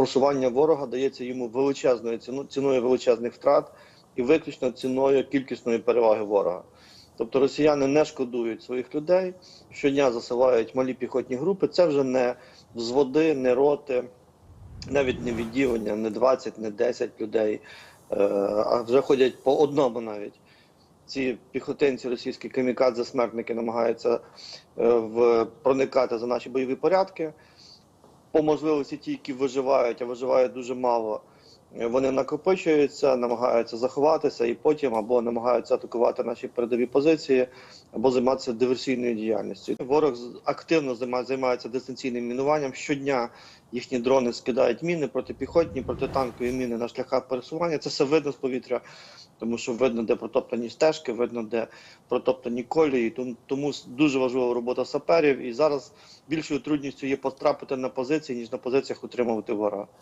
просування ворога дається йому величезною ціну, ціною величезних втрат і виключно ціною кількісної переваги ворога. Тобто росіяни не шкодують своїх людей, щодня засилають малі піхотні групи. Це вже не взводи, не роти, навіть не відділення, не 20, не 10 людей, е, а вже ходять по одному навіть. Ці піхотинці російські камікадзе смертники намагаються е, проникати за наші бойові порядки. По можливості ті, які виживають, а виживають дуже мало, вони накопичуються, намагаються заховатися і потім або намагаються атакувати наші передові позиції, або займатися диверсійною діяльністю. Ворог активно займається дистанційним мінуванням. Щодня їхні дрони скидають міни протипіхотні, протитанкові міни на шляхах пересування. Це все видно з повітря, тому що видно, де протоптані стежки, видно, де протоптані колії. Тому дуже важлива робота саперів. І зараз більшою трудністю є потрапити на позиції, ніж на позиціях утримувати ворога.